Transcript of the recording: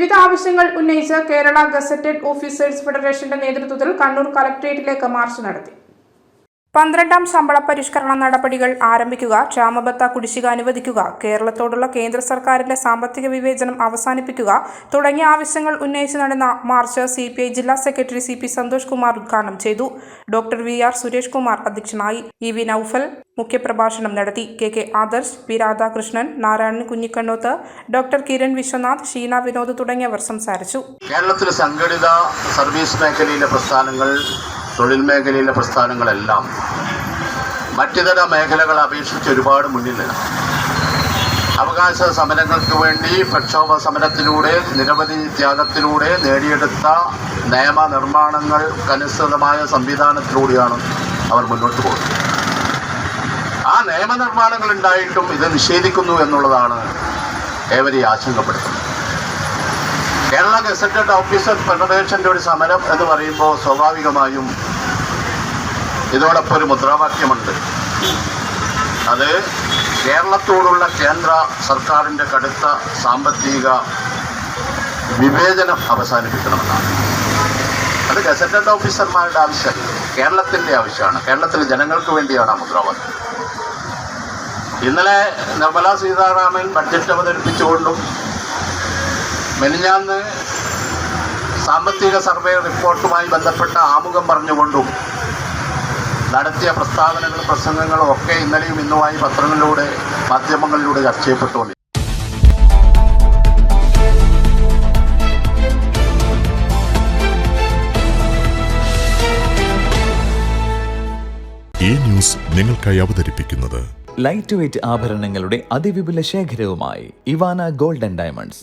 വിവിധ ആവശ്യങ്ങൾ ഉന്നയിച്ച് കേരള ഗസറ്റഡ് ഓഫീസേഴ്സ് ഫെഡറേഷന്റെ നേതൃത്വത്തിൽ കണ്ണൂർ കളക്ട്രേറ്റിലേക്ക് മാർച്ച് നടത്തി. പന്ത്രണ്ടാം ശമ്പള പരിഷ്കരണ നടപടികൾ ആരംഭിക്കുക ക്ഷാമബത്ത കുടിശ്ശിക അനുവദിക്കുക കേരളത്തോടുള്ള കേന്ദ്ര സർക്കാരിന്റെ സാമ്പത്തിക വിവേചനം അവസാനിപ്പിക്കുക തുടങ്ങിയ ആവശ്യങ്ങൾ ഉന്നയിച്ച് നടന്ന മാർച്ച് സി പി ഐ ജില്ലാ secretary C P Santhosh Kumar ഉദ്ഘാടനം ചെയ്തു. Doctor V R Suresh Kumar അധ്യക്ഷനായി ഇ വി നൌഫൽ മുഖ്യപ്രഭാഷണം നടത്തി. K K Adarsh P Radhakrishnan Narayanan Kunhikannoth doctor Kiran Viswanath Sheena Vinod തുടങ്ങിയവർ സംസാരിച്ചു. കേരളത്തിലെ സംഘടിത സർവീസ് മേഖലയിലെ പ്രസ്ഥാനങ്ങൾ തൊഴിൽ മേഖലയിലെ പ്രസ്ഥാനങ്ങളെല്ലാം മറ്റുതര മേഖലകളെ അപേക്ഷിച്ച് ഒരുപാട് മുന്നിലാണ് അവകാശ സമരങ്ങൾക്ക് വേണ്ടി പ്രക്ഷോഭ സമരത്തിലൂടെ നിരവധി ത്യാഗത്തിലൂടെ നേടിയെടുത്ത നിയമനിർമ്മാണങ്ങൾക്കനുസൃതമായ സംവിധാനത്തിലൂടെയാണ് അവർ മുന്നോട്ട് പോകുന്നത്. ആ നിയമനിർമ്മാണങ്ങൾ ഉണ്ടായിട്ടും ഇത് നിഷേധിക്കുന്നു എന്നുള്ളതാണ് ഏവരെയും ആശങ്കപ്പെടുത്തുന്നത്. കേരള ഗസറ്റഡ് ഓഫീസർ ഫെഡറേഷന്റെ ഒരു സമരം എന്ന് പറയുമ്പോൾ സ്വാഭാവികമായും ഇതോടൊപ്പം ഒരു മുദ്രാവാക്യമുണ്ട്. അത് കേരളത്തോടുള്ള കേന്ദ്ര സർക്കാരിന്റെ കടുത്ത സാമ്പത്തിക വിവേചനം അവസാനിപ്പിക്കണമെന്നാണ്. അത് ഗസറ്റഡ് ഓഫീസർമാരുടെ ആവശ്യമല്ല കേരളത്തിന്റെ ആവശ്യമാണ്. കേരളത്തിലെ ജനങ്ങൾക്ക് വേണ്ടിയാണ് മുദ്രാവാക്യം. ഇന്നലെ നിർമ്മലാ സീതാരാമൻ ബഡ്ജറ്റ് അവതരിപ്പിച്ചുകൊണ്ടും മെനിഞ്ഞാന്ന് സാമ്പത്തിക സർവേ റിപ്പോർട്ടുമായി ബന്ധപ്പെട്ട ആമുഖം പറഞ്ഞുകൊണ്ടും നടത്തിയ പ്രസ്താവനകളും പ്രസംഗങ്ങളും ഒക്കെ ഇന്നലെയും ഇന്നുമായി പത്രങ്ങളിലൂടെ മാധ്യമങ്ങളിലൂടെ ചർച്ച ചെയ്യപ്പെട്ടുകൊണ്ട് ഈ ന്യൂസ് നിങ്ങൾക്കായി അവതരിപ്പിക്കുന്നത് ലൈറ്റ് വെയ്റ്റ് ആഭരണങ്ങളുടെ അതിവിപുല ശേഖരവുമായി Ivana golden diamonds.